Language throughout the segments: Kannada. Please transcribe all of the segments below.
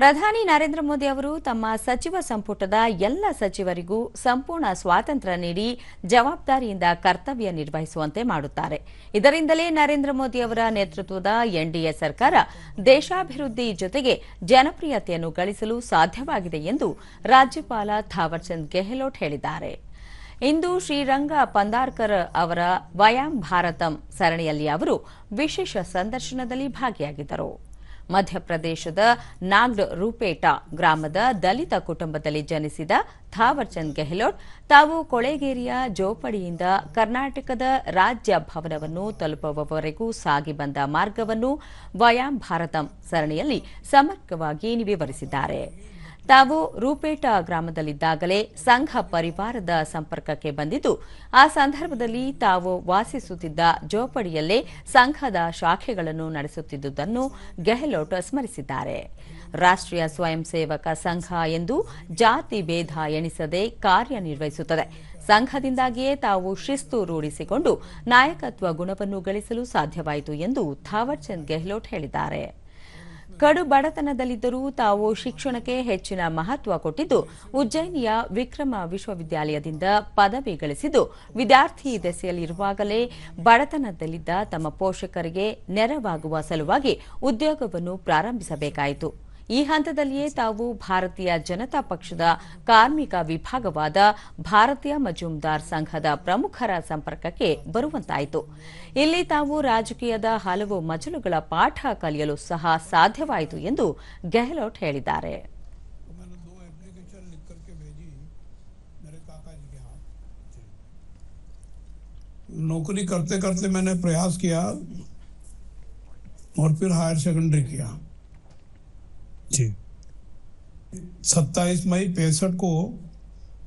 ಪ್ರಧಾನಿ ನರೇಂದ್ರ ಮೋದಿ ಅವರು ತಮ್ಮ ಸಚಿವ ಸಂಪುಟದ ಎಲ್ಲ ಸಚಿವರಿಗೂ ಸಂಪೂರ್ಣ ಸ್ವಾತಂತ್ರ್ಯ ನೀಡಿ ಜವಾಬ್ದಾರಿಯಿಂದ ಕರ್ತವ್ಯ ನಿರ್ವಹಿಸುವಂತೆ ಮಾಡುತ್ತಾರೆ. ಇದರಿಂದಲೇ ನರೇಂದ್ರ ಮೋದಿ ಅವರ ನೇತೃತ್ವದ ಎನ್ಡಿಎ ಸರ್ಕಾರ ದೇಶಾಭಿವೃದ್ಧಿ ಜೊತೆಗೆ ಜನಪ್ರಿಯತೆಯನ್ನು ಗಳಿಸಲು ಸಾಧ್ಯವಾಗಿದೆ ಎಂದು ರಾಜ್ಯಪಾಲ ಥಾವರ್ಚಂದ್ ಗೆಹ್ಲೋಟ್ ಹೇಳಿದ್ದಾರೆ. ಇಂದು ಶ್ರೀರಂಗ ಪಂದಾರ್ಕರ್ ಅವರ ವಯಾಂ ಭಾರತಂ ಸರಣಿಯಲ್ಲಿ ಅವರು ವಿಶೇಷ ಸಂದರ್ಶನದಲ್ಲಿ ಭಾಗಿಯಾಗಿದ್ದರು. ಮಧ್ಯಪ್ರದೇಶದ ನಾಗ್ಡ್ ರೂಪೇಟಾ ಗ್ರಾಮದ ದಲಿತ ಕುಟುಂಬದಲ್ಲಿ ಜನಿಸಿದ ಥಾವರ್ಚಂದ್ ಗೆಹ್ಲೋಟ್. ತಾವು ಕೊಳೆಗೇರಿಯ ಜೋಪಡಿಯಿಂದ ಕರ್ನಾಟಕದ ರಾಜ್ಯ ಭವನವನ್ನು ತಲುಪುವವರೆಗೂ ಸಾಗಿ ಬಂದ ಮಾರ್ಗವನ್ನು ವಯಾಂ ಭಾರತಂ ಸರಣಿಯಲ್ಲಿ ಸಮಗ್ರವಾಗಿ ವಿವರಿಸಿದ್ದಾರೆ. ತಾವು ರೂಪೇಟ ಗ್ರಾಮದಲ್ಲಿದ್ದಾಗಲೇ ಸಂಘ ಪರಿವಾರದ ಸಂಪರ್ಕಕ್ಕೆ ಬಂದಿದ್ದು, ಆ ಸಂದರ್ಭದಲ್ಲಿ ತಾವು ವಾಸಿಸುತ್ತಿದ್ದ ಜೋಪಡಿಯಲ್ಲೇ ಸಂಘದ ಶಾಖೆಗಳನ್ನು ನಡೆಸುತ್ತಿದ್ದುದನ್ನು ಗೆಹ್ಲೋಟ್ ಸ್ಮರಿಸಿದ್ದಾರೆ. ರಾಷ್ಟ್ರೀಯ ಸ್ವಯಂ ಸೇವಕ ಸಂಘ ಎಂದು ಜಾತಿ ಭೇದ ಎಣಿಸದೆ ಕಾರ್ಯನಿರ್ವಹಿಸುತ್ತದೆ. ಸಂಘದಿಂದಾಗಿಯೇ ತಾವು ಶಿಸ್ತು ರೂಢಿಸಿಕೊಂಡು ನಾಯಕತ್ವ ಗುಣವನ್ನು ಗಳಿಸಲು ಸಾಧ್ಯವಾಯಿತು ಎಂದು ಥಾವರ್ಚಂದ್ ಗೆಹ್ಲೋಟ್ ಹೇಳಿದ್ದಾರೆ. ಕಡು ಬಡತನದಲ್ಲಿದ್ದರೂ ತಾವು ಶಿಕ್ಷಣಕ್ಕೆ ಹೆಚ್ಚಿನ ಮಹತ್ವ ಕೊಟ್ಟಿದ್ದು, ಉಜ್ಜಯಿನಿಯ ವಿಕ್ರಮ ವಿಶ್ವವಿದ್ಯಾಲಯದಿಂದ ಪದವಿ ಗಳಿಸಿದ್ದು, ವಿದ್ಯಾರ್ಥಿ ದೆಸೆಯಲ್ಲಿರುವಾಗಲೇ ಬಡತನದಲ್ಲಿದ್ದ ತಮ್ಮ ಪೋಷಕರಿಗೆ ನೆರವಾಗುವ ಸಲುವಾಗಿ ಉದ್ಯೋಗವನ್ನು ಪ್ರಾರಂಭಿಸಬೇಕಾಯಿತು. ಈ ಹಂತದಲ್ಲಿಯೇ ತಾವು ಭಾರತೀಯ ಜನತಾ ಪಕ್ಷದ ಕಾರ್ಮಿಕ ವಿಭಾಗವಾದ ಭಾರತೀಯ ಮಜುಮ್ದಾರ್ ಸಂಘದ ಪ್ರಮುಖರ ಸಂಪರ್ಕಕ್ಕೆ ಬರುವಂತಾಯಿತು ಇಲ್ಲಿ ತಾವು ರಾಜಕೀಯದ ಹಲವು ಮಜಲುಗಳ ಪಾಠ ಕಲಿಯಲು ಸಹ ಸಾಧ್ಯವಾಯಿತು ಎಂದು ಗೆಹ್ಲೋಟ್ ಹೇಳಿದ್ದಾರೆ मैंने दो एप्लीकेशन लिख करके भेजी मेरे काका जी के हाथ नौकरी करते करते मैंने प्रयास किया और फिर हायर सेकेंडरी किया जी। सत्ताईस मई पैंसठ को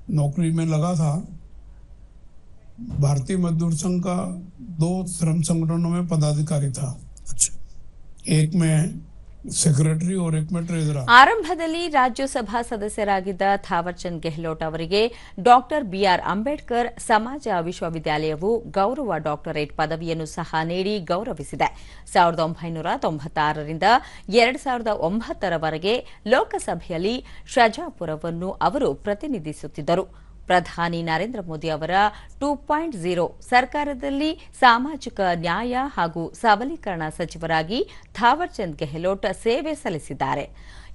नौकरी में लगा था। भारतीय मजदूर संघ का दो श्रम संगठनों में पदाधिकारी था। अच्छा। एक में ಸೆಕ್ರೆಟರಿ ಆರಂಭದಲ್ಲಿ ರಾಜ್ಯಸಭಾ ಸದಸ್ಯರಾಗಿದ್ದ ಥಾವರ್ಚಂದ್ ಗೆಹ್ಲೋಟ್ ಅವರಿಗೆ ಡಾಕ್ಟರ್ ಬಿಆರ್ ಅಂಬೇಡ್ಕರ್ ಸಮಾಜ ವಿಶ್ವವಿದ್ಯಾಲಯವು ಗೌರವ ಡಾಕ್ಟರೇಟ್ ಪದವಿಯನ್ನು ಸಹ ನೀಡಿ ಗೌರವಿಸಿದೆ. ಸಾವಿರದ ಒಂಬೈನೂರ ತೊಂಬತ್ತಾರರಿಂದ ಎರಡ್ ಸಾವಿರದ ಒಂಬತ್ತರವರೆಗೆ ಲೋಕಸಭೆಯಲ್ಲಿ ಶಜಾಪುರವನ್ನು ಅವರು ಪ್ರತಿನಿಧಿಸುತ್ತಿದ್ದರು. ಪ್ರಧಾನಿ ನರೇಂದ್ರ ಮೋದಿ ಅವರ ಟೂ ಪಾಯಿಂಟ್ ಝೀರೋ ಸರ್ಕಾರದಲ್ಲಿ ಸಾಮಾಜಿಕ ನ್ಯಾಯ ಹಾಗೂ ಸಬಲೀಕರಣ ಸಚಿವರಾಗಿ ಥಾವರ್ಚಂದ್ ಗೆಹ್ಲೋಟ್ ಸೇವೆ ಸಲ್ಲಿಸಿದ್ದಾರೆ.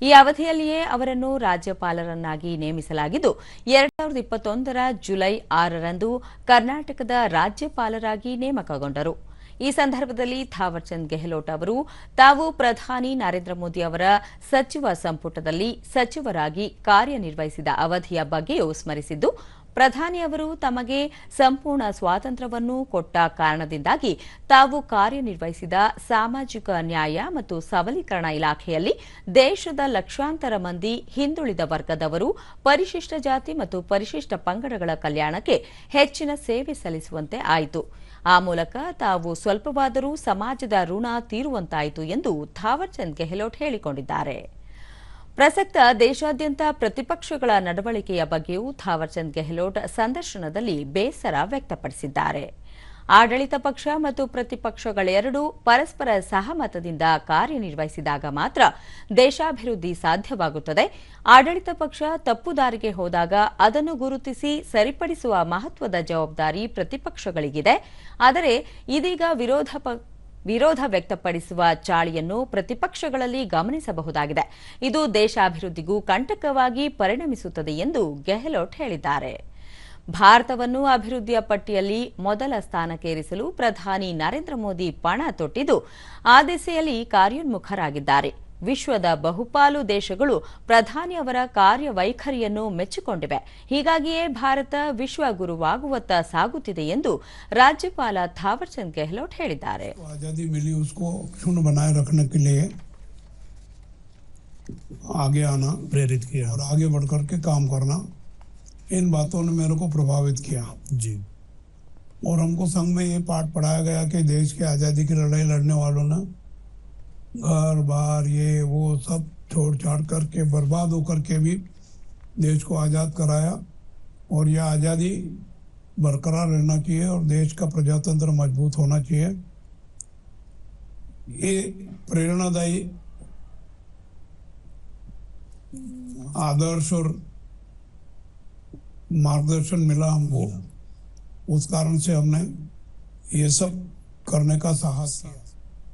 ಈ ಅವಧಿಯಲ್ಲಿಯೇ ಅವರನ್ನು ರಾಜ್ಯಪಾಲರನ್ನಾಗಿ ನೇಮಿಸಲಾಗಿದ್ದು, ಎರಡ್ ಸಾವಿರದ ಇಪ್ಪತ್ತೊಂದರ ಜುಲೈ ಆರರಂದು ಕರ್ನಾಟಕದ ರಾಜ್ಯಪಾಲರಾಗಿ ನೇಮಕಗೊಂಡರು. ಈ ಸಂದರ್ಭದಲ್ಲಿ ಥಾವರ್ಚಂದ್ ಗೆಹ್ಲೋಟ್ ಅವರು, ತಾವು ಪ್ರಧಾನಿ ನರೇಂದ್ರ ಮೋದಿ ಅವರ ಸಚಿವ ಸಂಪುಟದಲ್ಲಿ ಸಚಿವರಾಗಿ ಕಾರ್ಯನಿರ್ವಹಿಸಿದ ಅವಧಿಯ ಬಗ್ಗೆಯೂ ಸ್ಮರಿಸಿದ್ದು, ಪ್ರಧಾನಿ ಅವರು ತಮಗೆ ಸಂಪೂರ್ಣ ಸ್ವಾತಂತ್ರ್ಯವನ್ನು ಕೊಟ್ಟ ಕಾರಣದಿಂದಾಗಿ ತಾವು ಕಾರ್ಯನಿರ್ವಹಿಸಿದ ಸಾಮಾಜಿಕ ನ್ಯಾಯ ಮತ್ತು ಸಬಲೀಕರಣ ಇಲಾಖೆಯಲ್ಲಿ ದೇಶದ ಲಕ್ಷಾಂತರ ಮಂದಿ ಹಿಂದುಳಿದ ವರ್ಗದವರು, ಪರಿಶಿಷ್ಟ ಜಾತಿ ಮತ್ತು ಪರಿಶಿಷ್ಟ ಪಂಗಡಗಳ ಕಲ್ಯಾಣಕ್ಕೆ ಹೆಚ್ಚಿನ ಸೇವೆ ಸಲ್ಲಿಸುವಂತೆ ಆಯಿತು. ಆ ಮೂಲಕ ತಾವು ಸ್ವಲ್ಪವಾದರೂ ಸಮಾಜದ ಋಣ ತೀರುವಂತಾಯಿತು ಎಂದು ಥಾವರ್ಚಂದ್ ಗೆಹ್ಲೋಟ್ ಹೇಳಿಕೊಂಡಿದ್ದಾರೆ. ಪ್ರಸಕ್ತ ದೇಶಾದ್ಯಂತ ಪ್ರತಿಪಕ್ಷಗಳ ನಡವಳಿಕೆಯ ಬಗ್ಗೆಯೂ ಥಾವರ್ಚಂದ್ ಗೆಹ್ಲೋಟ್ ಸಂದರ್ಶನದಲ್ಲಿ ಬೇಸರ ವ್ಯಕ್ತಪಡಿಸಿದ್ದಾರೆ. ಆಡಳಿತ ಪಕ್ಷ ಮತ್ತು ಪ್ರತಿಪಕ್ಷಗಳೆರಡೂ ಪರಸ್ಪರ ಸಹಮತದಿಂದ ಕಾರ್ಯನಿರ್ವಹಿಸಿದಾಗ ಮಾತ್ರ ದೇಶಾಭಿವೃದ್ಧಿ ಸಾಧ್ಯವಾಗುತ್ತದೆ. ಆಡಳಿತ ಪಕ್ಷ ತಪ್ಪು ದಾರಿಗೆ ಹೋದಾಗ ಅದನ್ನು ಗುರುತಿಸಿ ಸರಿಪಡಿಸುವ ಮಹತ್ವದ ಜವಾಬ್ದಾರಿ ಪ್ರತಿಪಕ್ಷಗಳಿಗಿದೆ. ಆದರೆ ಇದೀಗ ವಿರೋಧ ವಿರೋಧ ವ್ಯಕ್ತಪಡಿಸುವ ಚಾಳಿಯನ್ನು ಪ್ರತಿಪಕ್ಷಗಳಲ್ಲಿ ಗಮನಿಸಬಹುದಾಗಿದೆ. ಇದು ದೇಶಾಭಿವೃದ್ಧಿಗೂ ಕಂಟಕವಾಗಿ ಪರಿಣಮಿಸುತ್ತದೆ ಎಂದು ಗೆಹ್ಲೋಟ್ ಹೇಳಿದ್ದಾರೆ. ಭಾರತವನ್ನು ಅಭಿವೃದ್ಧಿಯ ಪಟ್ಟಿಯಲ್ಲಿ ಮೊದಲ ಸ್ಥಾನಕ್ಕೇರಿಸಲು ಪ್ರಧಾನಿ ನರೇಂದ್ರ ಮೋದಿ ಪಣ ತೊಟ್ಟಿದ್ದು ಆ ದಿಸೆಯಲ್ಲಿ ಕಾರ್ಯೋನ್ಮುಖರಾಗಿದ್ದಾರೆ ವಿಶ್ವದ ಬಹುಪಾಲು ದೇಶಗಳು ಪ್ರಧಾನಿ ಅವರ ಕಾರ್ಯವೈಖರಿಯನ್ನು ಮೆಚ್ಚಿಕೊಂಡಿವೆ ಹೀಗಾಗಿಯೇ ಭಾರತ ವಿಶ್ವಗುರುವಾಗುವತ್ತ ಸಾಗುತ್ತಿದೆ ಎಂದು ರಾಜ್ಯಪಾಲ ಥಾವರ್ಚಂದ್ ಗೆಹ್ಲೋಟ್ ಹೇಳಿದ್ದಾರೆ तो आज़ादी मिली उसको क्षुण्ण बनाए रखने के लिए आगे आना प्रेरित किया और आगे बढ़ कर के काम करना इन बातों ने मेरे को प्रभावित किया। जी। और हमको संघ में ये पाठ पढ़ाया गया कि देश की आज़ादी की लड़ाई लड़ने वालों ने घर बार ये वो सब छोड़ छाड़ करके बर्बाद होकर के भी देश को आज़ाद कराया। और यह आज़ादी बरकरार रहना चाहिए और देश का प्रजातंत्र मज़बूत होना चाहिए। ये प्रेरणादायी आदर्श और मार्गदर्शन मिला हमको। उस कारण से हमने ये सब करने का साहस किया।